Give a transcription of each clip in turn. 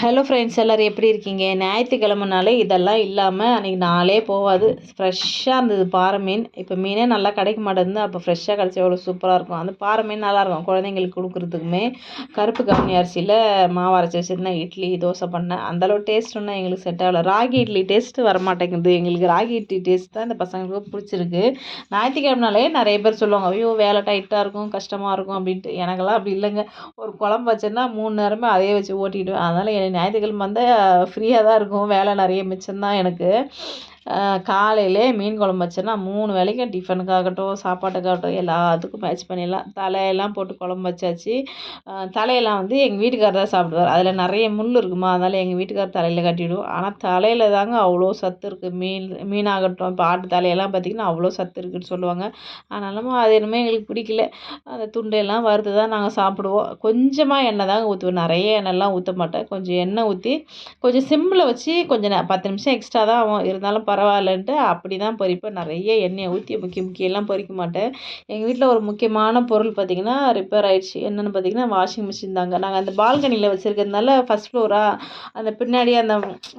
Hello friends எல்லோரும் எப்படி இருக்கீங்க? ஞாயிற்றுக்கிழமைனாலே இதெல்லாம் இல்லாமல் அன்றைக்கி நாளே போகாது. ஃப்ரெஷ்ஷாக இருந்தது பாறை மீன். இப்போ மீனே நல்லா கிடைக்க மாட்டேங்குது. அப்போ ஃப்ரெஷ்ஷாக கிடச்சி எவ்வளோ சூப்பராக இருக்கும். அந்த பாறை மீன் நல்லாயிருக்கும் குழந்தைங்களுக்கு கொடுக்குறதுக்குமே. கருப்பு கவுனி அரிசியில் மாவு அரைச்சி வச்சுருந்தேன். இட்லி தோசை பண்ணேன். அந்தளவு டேஸ்ட் ஒன்றும் எங்களுக்கு செட் ஆகலை. ராகி இட்லி டேஸ்ட்டு வர மாட்டேங்குது எங்களுக்கு ராகி இட்லி டேஸ்ட் தான் இந்த பசங்களுக்கு பிடிச்சிருக்கு. ஞாயிற்றுக்கிழமைனாலே நிறைய பேர் சொல்லுவாங்க ஐயோ வேலை டைட்டாக இருக்கும் கஷ்டமாக இருக்கும் அப்படின்ட்டு. எனக்கெல்லாம் அப்படி இல்லைங்க. ஒரு குழம்பு வச்சேன்னா மூணு நேரமே அதே வச்சு ஓட்டிடுவேன் அதனால் ஞாயிற்றுக்கிழமை வந்தால் ஃப்ரீயாக தான் இருக்கும். வேலை நிறைய மிச்சம்தான் எனக்கு. காலையிலே மீன் குழம்பு வச்சேன்னா மூணு வேளைக்கும் டிஃபனுக்காகட்டும் சாப்பாட்டுக்காகட்டும் எல்லாத்துக்கும் மேட்ச் பண்ணிடலாம். தலையெல்லாம் போட்டு குழம்பு வச்சாச்சு. தலையெல்லாம் வந்து எங்கள் வீட்டுக்காரர் தான் சாப்பிடுவார். அதில் நிறைய முள் இருக்குமா அதனால் எங்கள் வீட்டுக்காரர் தலையில் கட்டிவிடுவோம். ஆனால் தலையில் தாங்க அவ்வளோ சத்து இருக்குது மீன் மீனாகட்டும் இப்போ ஆட்டு தலையெல்லாம் பார்த்திங்கன்னா அவ்வளோ சத்து இருக்குதுன்னு சொல்லுவாங்க. ஆனாலும் அது என்னமோ எங்களுக்கு பிடிக்கல. அந்த துண்டையெல்லாம் வறுத்து தான் நாங்கள் சாப்பிடுவோம். கொஞ்சமாக எண்ணெய் தாங்க ஊற்றுவோம் நிறைய எண்ணெய்லாம் ஊற்ற மாட்டேன். கொஞ்சம் எண்ணெய் ஊற்றி கொஞ்சம் சிம்மில் வச்சு கொஞ்சம் பத்து நிமிஷம் எக்ஸ்ட்ரா தான் ஆகும். இருந்தாலும் பரவாயில்லன்ட்டு அப்படி தான் பொரிப்பேன் நிறைய எண்ணெயை ஊற்றி முக்கி முக்கியெல்லாம் பொரிக்க மாட்டேன். எங்கள் வீட்டில் ஒரு முக்கியமான பொருள் பார்த்திங்கன்னா ரிப்பேர் ஆகிடுச்சு என்னென்னு பார்த்திங்கன்னா வாஷிங் மிஷின் தாங்க. நாங்கள் அந்த பால்கனியில் வச்சுருக்கிறதுனால ஃபஸ்ட் ஃப்ளோராக அந்த பின்னாடி அந்த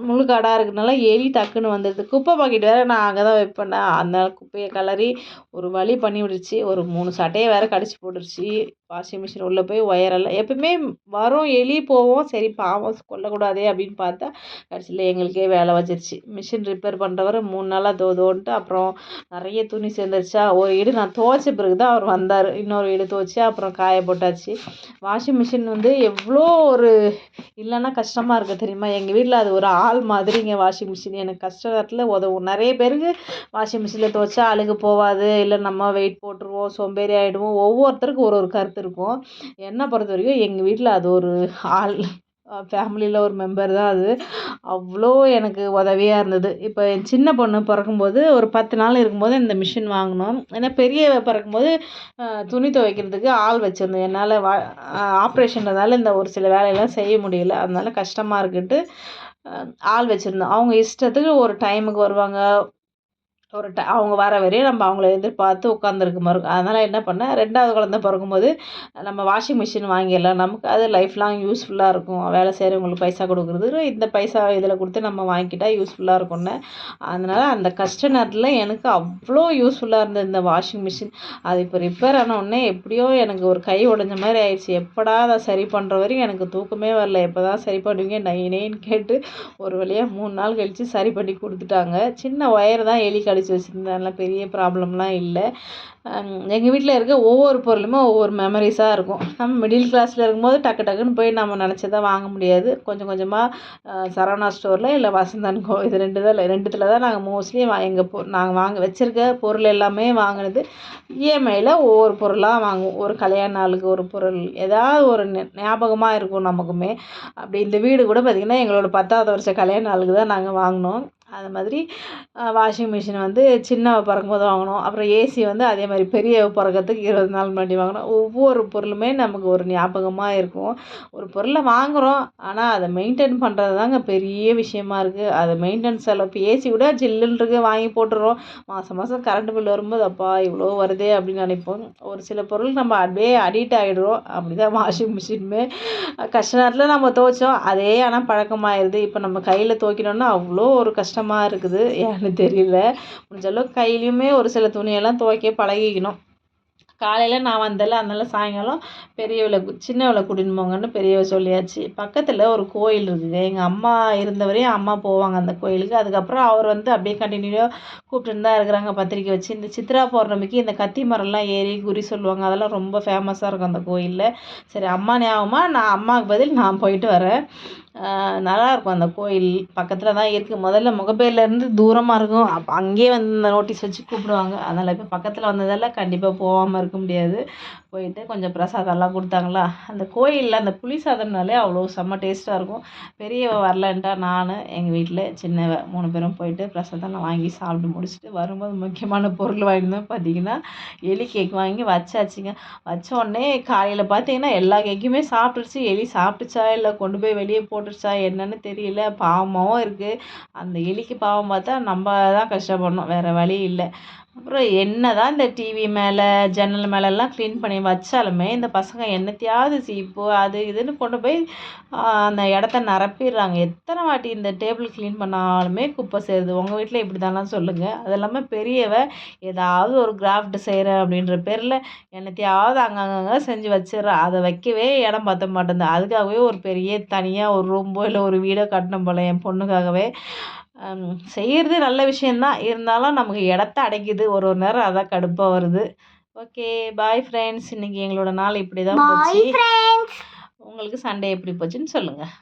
முழுக்காடாக இருக்கிறதுனால எலி டக்குன்னு வந்துடுது குப்பை பாக்கெட் வேறு நான் அங்கே தான் வைப்பேன் அந்த குப்பையை கலரி ஒரு வழி பண்ணி விடுச்சு ஒரு மூணு சட்டையை வேறு கடிச்சு போட்டுருச்சு. வாஷிங் மிஷின் உள்ளே போய் ஒயரெல்லாம் எப்பவுமே வரும் எலி போவோம். சரி பாவம் கொல்லக்கூடாதே அப்படின்னு பார்த்தா கடைசியில் எங்களுக்கே வேலை வச்சிருச்சு. மிஷின் ரிப்பேர் தவிர மூணு நாளாக தோதோன்ட்டு அப்புறம் நிறைய துணி சேர்ந்துருச்சா ஒரு வீடு நான் துவைச்ச பிறகு தான் அவர் வந்தார். இன்னொரு வீடு துவைச்சி அப்புறம் காய போட்டாச்சு. வாஷிங் மிஷின் வந்து எவ்வளோ ஒரு இல்லைன்னா கஷ்டமாக இருக்குது தெரியுமா? எங்கள் வீட்டில் அது ஒரு ஆள் மாதிரிங்க வாஷிங் மிஷின். எனக்கு கஷ்ட நேரத்தில் உதவும் நிறைய பேருக்கு வாஷிங் மிஷினில் துவைச்சா அழுகு போகாது இல்லை நம்ம வெயிட் போட்டுருவோம் சோம்பேறி ஆகிடுவோம் ஒவ்வொருத்தருக்கும் ஒரு ஒரு கருத்து இருக்கும். என்னை பொறுத்த வரைக்கும் எங்கள் வீட்டில் அது ஒரு ஆள் ஃபேமிலியில் ஒரு மெம்பர் தான் அது. அவ்வளோ எனக்கு உதவியாக இருந்தது. இப்போ என் சின்ன பொண்ணு பிறக்கும்போது ஒரு பத்து நாள் இருக்கும்போது இந்த மிஷின் வாங்கினோம். ஏன்னா பெரிய பிறக்கும்போது துணி துவைக்கிறதுக்கு ஆள் வச்சுருந்தோம். என்னால் வா ஆப்ரேஷன்றதால இந்த ஒரு சில வேலையெல்லாம் செய்ய முடியல. அதனால் கஷ்டமாக இருக்குன்ட்டு ஆள் வச்சுருந்தோம். அவங்க இஷ்டத்துக்கு ஒரு டைமுக்கு வருவாங்க. ஒரு ட அவங்க வர வரையும் நம்ம அவங்கள எதிர்பார்த்து உட்காந்துருக்க மாதிரி இருக்கும். அதனால் என்ன பண்ணேன் ரெண்டாவது குழந்த பிறக்கும்போது நம்ம வாஷிங் மிஷின் வாங்கிடலாம். நமக்கு அது லைஃப் லாங் யூஸ்ஃபுல்லாக இருக்கும். வேலை செய்கிறவங்களுக்கு பைசா கொடுக்குறது. இந்த பைசா இதில் கொடுத்து நம்ம வாங்கிக்கிட்டால் யூஸ்ஃபுல்லாக இருக்கும்னு. அதனால் அந்த கஷ்ட நேரத்தில் எனக்கு அவ்வளோ யூஸ்ஃபுல்லாக இருந்தது இந்த வாஷிங் மிஷின் அது இப்போ ரிப்பேர் ஆன உடனே எப்படியோ எனக்கு ஒரு கை உடஞ்ச மாதிரி ஆயிடுச்சு. எப்படா அதை சரி பண்ணுற வரைக்கும் எனக்கு தூக்கமே வரல. எப்போ தான் சரி பண்ணுவீங்க? நைனேன்னு கேட்டு ஒரு வழியாக மூணு நாள் கழித்து சரி பண்ணி கொடுத்துட்டாங்க. சின்ன ஒயர் தான் எலி கடி படித்து வச்சுருந்தேன் பெரிய ப்ராப்ளம்லாம் இல்லை. எங்கள் வீட்டில் இருக்க ஒவ்வொரு பொருளுமே ஒவ்வொரு மெமரிஸாக இருக்கும். நம்ம மிடில் கிளாஸில் இருக்கும்போது டக்கு டக்குன்னு போய் நம்ம நினச்சதான் வாங்க முடியாது. கொஞ்சம் கொஞ்சமாக சரவணா ஸ்டோரில் இல்லை வசந்தன் கோ இது ரெண்டு தான் ரெண்டுத்தில் தான் நாங்கள் மோஸ்ட்லி எங்கள் பொ நாங்கள் வாங்க வச்சுருக்க பொருள் எல்லாமே வாங்கினது இஎம்ஐயில் ஒவ்வொரு பொருளாக வாங்குவோம். ஒரு கல்யாண நாளுக்கு ஒரு பொருள் ஏதாவது ஒரு ஞாபகமாக இருக்கும் நமக்குமே. அப்படி இந்த வீடு கூட பார்த்திங்கன்னா எங்களோட பத்தாவது வருஷம் கல்யாண நாளுக்கு தான் நாங்கள் வாங்கினோம். அது மாதிரி வாஷிங் மிஷின் வந்து சின்னவ பிறக்கும்போது வாங்கினோம் அப்புறம் ஏசி வந்து அதே மாதிரி பெரியவ பிறக்கறதுக்கு இருபது நாள் முன்னாடி வாங்கினோம் ஒவ்வொரு பொருளுமே நமக்கு ஒரு ஞாபகமாக இருக்கும். ஒரு பொருளை வாங்குகிறோம் ஆனால் அதை மெயின்டைன் பண்ணுறது தாங்க பெரிய விஷயமா இருக்குது அதை மெயின்டெனன்ஸ் செலவு இப்போ ஏசி கூட ஜில்லுன்றது வாங்கி போட்டுடுறோம் மாதம் மாதம் கரண்ட் பில் வரும்போது அப்பா இவ்வளோ வருதே அப்படின்னு நினைப்போம். ஒரு சில பொருள் நம்ம அப்படியே அடிக்ட் ஆகிடுறோம் அப்படி தான் வாஷிங் மிஷினுமே கஷ்ட நேரத்தில் நம்ம துவைச்சோம். அதே ஆனால் பழக்கமாயிடுது இப்போ நம்ம கையில் துவைக்கணுன்னா அவ்வளோ ஒரு கஷ்டம். கஷ்டமாக இருக்குது. ஏன்னு தெரியல. முடிஞ்ச அளவுக்கு கையிலையுமே ஒரு சில துணியெல்லாம் துவைக்க பழகிக்கணும். காலையில் நான் வந்தேன்ல அதனால் சாயங்காலம் பெரியவளை சின்னவளை கூட்டின்னு போங்கன்னு பெரியவ சொல்லியாச்சு. பக்கத்தில் ஒரு கோயில் இருக்குது. எங்கள் அம்மா இருந்த வரையும் அம்மா போவாங்க அந்த கோயிலுக்கு. அதுக்கப்புறம் அவர் வந்து அப்படியே கண்டினியூவாக கூப்பிட்டுன்னு தான் இருக்கிறாங்க பத்திரிக்கை வச்சு. இந்த சித்ரா பௌர்ணமிக்கு இந்த கத்தி மரம்லாம் ஏறி குறி சொல்லுவாங்க. அதெல்லாம் ரொம்ப ஃபேமஸாக இருக்கும் அந்த கோயிலில். சரி அம்மா ஞாபகமாக நான் அம்மாவுக்கு பதில் நான் போயிட்டு வரேன். நல்லாயிருக்கும் அந்த கோயில். பக்கத்தில் தான் இருக்குது முதல்ல முகப்பேர்லேருந்து தூரமாக இருக்கும். அப்போ அங்கேயே வந்து இந்த நோட்டீஸ் வச்சு கூப்பிடுவாங்க. அதனால் இப்போ பக்கத்தில் வந்ததால் கண்டிப்பாக போகாமல் இருக்க முடியாது. போயிட்டு கொஞ்சம் பிரசாதம்லாம் கொடுத்தாங்களா? அந்த கோயிலில் அந்த புளி சாதம்னாலே அவ்வளோ செம்ம டேஸ்ட்டாக இருக்கும். பெரியவ வரலன்ட்டா நான் எங்கள் வீட்டில் சின்னவ மூணு பேரும் போயிட்டு பிரசாதம்லாம் வாங்கி சாப்பிட்டு முடிச்சுட்டு வரும்போது முக்கியமான பொருள் வாங்கியிருந்தோம் பார்த்தீங்கன்னா எலி கேக் வாங்கி வச்சாச்சுங்க. வச்ச உடனே காலையில் பார்த்தீங்கன்னா எல்லா கேக்குமே சாப்பிட்டுருச்சு. எலி சாப்பிட்டுச்சா இல்லை கொண்டு போய் வெளியே போட்டுருச்சா என்னன்னு தெரியல. பாவமாகவும் இருக்குது அந்த எலிக்கு பாவம் பார்த்தா நம்ம தான் கஷ்டப்படணும். வேறு வழி இல்லை. அப்புறம் என்ன தான் இந்த டிவி மேலே ஜன்னல் மேலெல்லாம் க்ளீன் பண்ணி வச்சாலுமே இந்த பசங்க என்னத்தையாவது சீப்பு அது இதுன்னு கொண்டு போய் அந்த இடத்த நிரப்பிடுறாங்க. எத்தனை வாட்டி இந்த டேபிள் க்ளீன் பண்ணாலுமே குப்பை சேருது. உங்கள் வீட்டில் இப்படி தானே சொல்லுங்கள் அது இல்லாமல் பெரியவ ஏதாவது ஒரு கிராஃப்ட் செய்கிறேன் அப்படின்ற பேரில் என்னத்தையாவது அங்கங்கங்க செஞ்சு வச்சிடுறா. அதை வைக்கவே இடம் பார்த்த மாட்டேங்குது. அதுக்காகவே ஒரு பெரிய தனியாக ஒரு ரூம்போ இல்லை ஒரு வீடோ கட்டணும் போல என் பொண்ணுக்காகவே. செய்கிறது நல்ல விஷயந்தான் இருந்தாலும் நமக்கு இடத்த அடைக்குது. ஒரு ஒரு நேரம் அதான் கடுப்பாக வருது. ஓகே பாய் ஃப்ரெண்ட்ஸ் இன்றைக்கி எங்களோட நாள் இப்படி தான் போச்சு. உங்களுக்கு சண்டே எப்படி போச்சுன்னு சொல்லுங்கள்